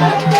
बसून घ्या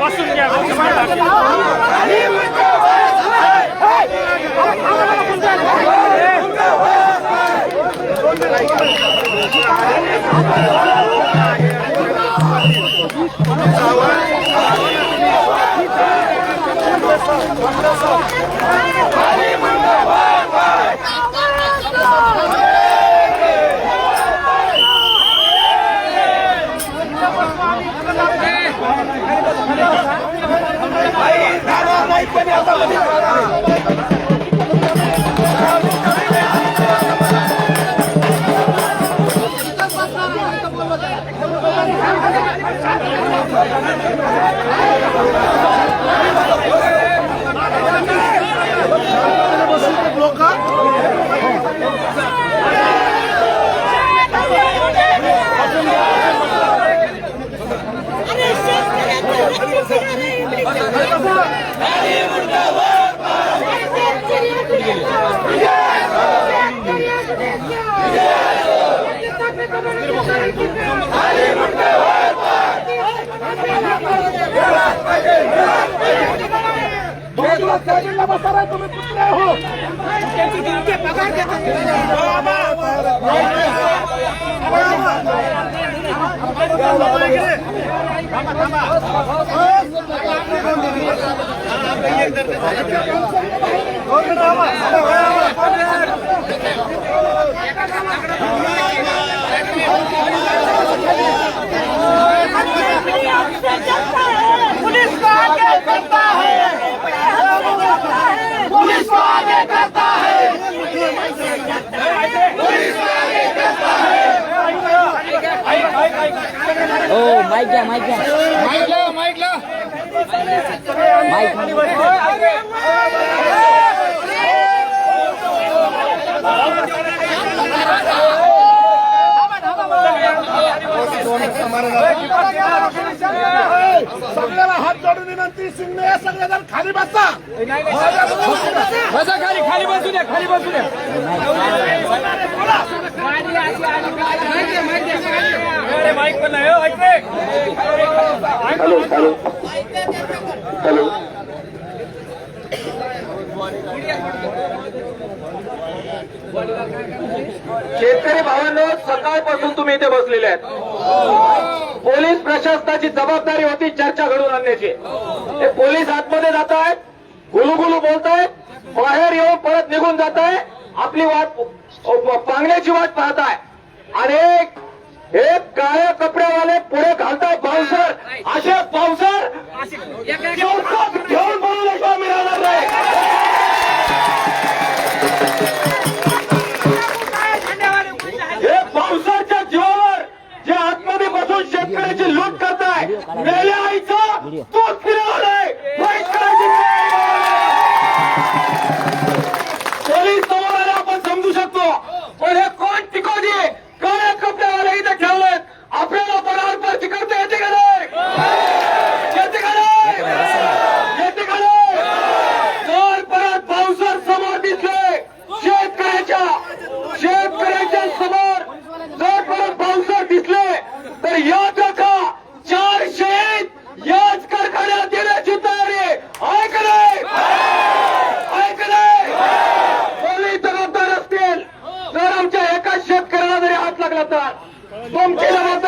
बसून घ्या. Police Thank you. को आगे करता है पुलिस को आगे करता है हो माईक घ्या माईक घ्या माईक सगळ्याला हात जोडून विनंती शिंदे सगळेजण खाली बसा बसा खाली बसू द्या खाली बसू द्या. माईक पण नाही हो, हॅलो हॅलो. हॅलो. शेतकरी भावांनो सकाळपासून तुम्ही इथे बसलेले आहेत. पोलीस प्रशासनाची जबाबदारी होती चर्चा घडवून आणण्याची. ते पोलीस आतमध्ये जात आहेत गुलुगुलू बोलतायत बाहेर येऊन परत निघून जात आहे आपली वाट पांगण्याची वाट पाहताय. आणि हे काळ्या कपड्यावाले पुढे घालताय पावसर असे पावसर घेऊन बोलवल्याशिवाय मिळणार नाही. ¡Bom, que la!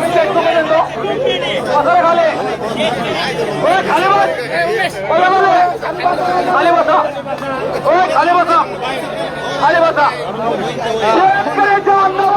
का देतो? बसा रे खाली. ओय, खाली बस. ओय, ओय, ओय. खाली बसा ओय, खाली बसा खाली बसा शेतकऱ्याच्या अन्नावर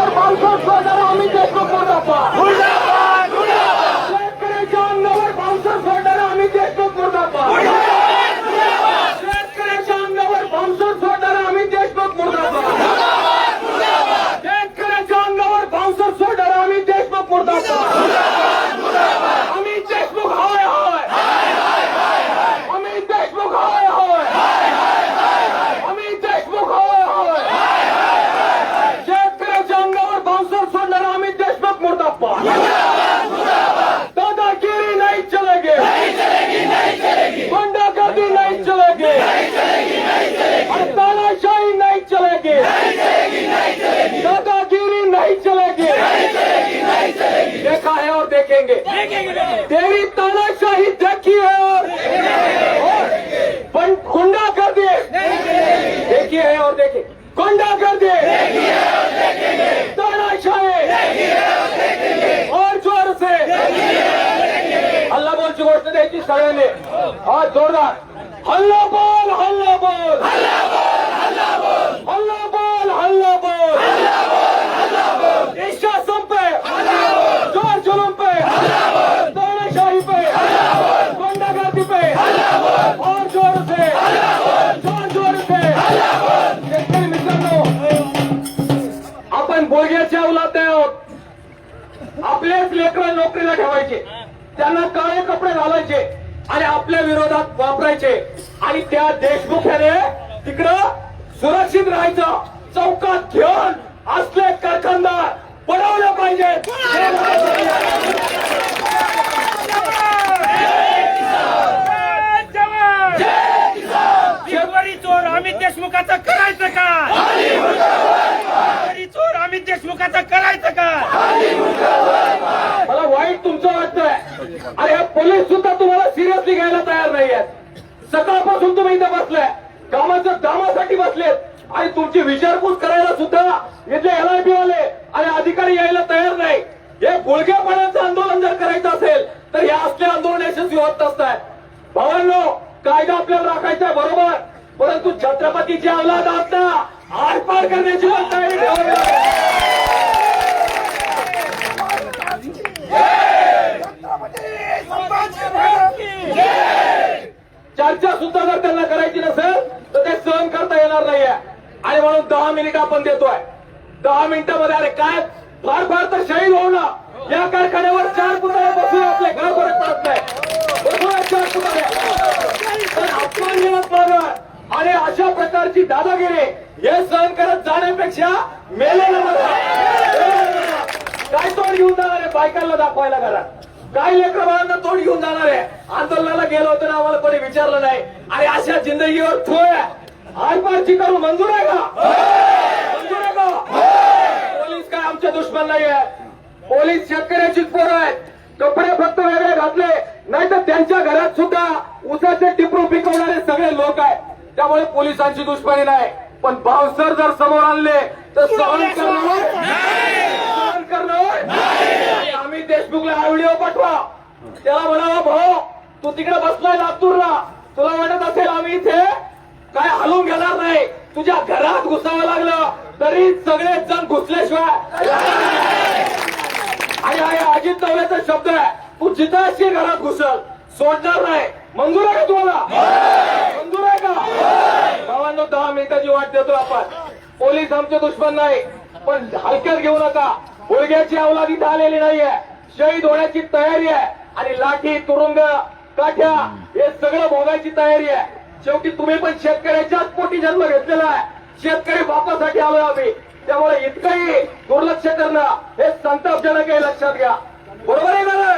देंगे तेरी तानाशाही देखी है और गुंडा कर दिए। देखी है और देखिए गुंडा कर दिए। तानाशाही। और जोर से। हल्ला बोलची गोष्ट द्यायची सगळ्यांनी हा जोरदार। हल्ला बोल हल्ला बोल। हल्ला बोल हल्ला बोल। हल्ला बोल। आपण बोलग्याच्या अवलाद आहोत आपलेच लेकर नोकरीला ठेवायचे. त्यांना काळे कपडे घालायचे आणि आपल्या विरोधात वापरायचे. आणि त्या देशमुखाने तिकडं सुरक्षित राहायचं. चौकात घेऊन असले कारखानदार बनवले पाहिजेत हे मला सांगा. फेब्रुवारी चोर अमित देशमुखाचं करायचं का फेब्रुवारी चोर अमित देशमुखाचं करायचं का मला वाईट तुमचं वाटतंय आणि सुद्धा तुम्हाला सिरियसली घ्यायला तयार नाही आहेत सकाळपासून तुम्ही इथं बसलाय. कामाच्या कामासाठी बसलेत. आणि तुमची विचारपूस करायला सुद्धा इथले एल एलआयबी वाले आणि अधिकारी यायला तयार नाही. हे गुळघेपणाचं आंदोलन जर करायचं असेल तर या असले आंदोलन यशस्वी होत नसतात भावांनो कायदा आपल्याला राखायचा बरोबर? परंतु छत्रपतीची अवलाद आता आरपार करण्याची पण तयारी ठेवावी लागेल. चर्चा सुद्धा जर त्यांना करायची नसेल तर ते सहन करता येणार नाहीये. आणि म्हणून दहा मिनिट आपण देतोय. दहा मिनिटामध्ये अरे काय? फार फार तर शहीद होऊ ना या कारखान्यावर चार पुतळे बसून आपले घर फरक पडत नाही. चार पुतळे. पण अपमानजनक बरोबर आणि अशा प्रकारची दादागिरी हे सहन करत जाण्यापेक्षा मेले काय तोंड घेऊन जाणार बायकांना दाखवायला घरात. काय लेकर बाळांना तोंड घेऊन जाणार आहे. आंदोलनाला गेलो होतो ना आम्हाला कोणी विचारलं नाही. आणि अशा जिंदगीवर थोय आरपारची करू मंजूर आहे का? मंजूर आहे का? पोलीस काय आमचे दुश्मन नाही आहे पोलीस शेतकऱ्याचीच पोरं आहेत. कपडे फक्त वेगळे घातले. नाही तर त्यांच्या घरात सुद्धा उसाचे टिपरू पिकवणारे सगळे लोक आहेत. त्यामुळे पोलिसांची दुश्मनी नाही. पण बावसर जर समोर आणले तर सहन करणार सहन करणार अमित देशमुखला हा व्हिडिओ पाठवा. त्याला म्हणावा भाऊ तू तिकडे बसलाय लातूरला. तुला वाटत असेल आम्ही इथे काय हलवून घेणार नाही. तुझ्या घरात घुसावं लागलं. तरी सगळे जण घुसल्याशिवाय आणि हा अजित नवल्याचा शब्द आहे. तू जिथं असशील घरात घुसल. सोडणार नाही. मंजूर आहे का तुम्हाला? मंजूर आहे का? भावांनो दहा मिनिटाची वाट देतो आपण. पोलीस आमचे दुश्मन नाही. पण हलक्यात घेऊ नका. मुलग्याची अवलाद इथं आलेली नाहीये. शहीद होण्याची तयारी आहे. आणि लाठी तुरुंग काठ्या हे सगळं भोगायची तयारी आहे. शेवटी तुम्ही पण शेतकऱ्याच्याच पोटी जन्म घेतलेला आहे. शेतकरी बापासाठी आलोय आम्ही. त्यामुळे इतकंही दुर्लक्ष करणं हे संतापजनक आहे लक्षात घ्या. बरोबर आहे का ना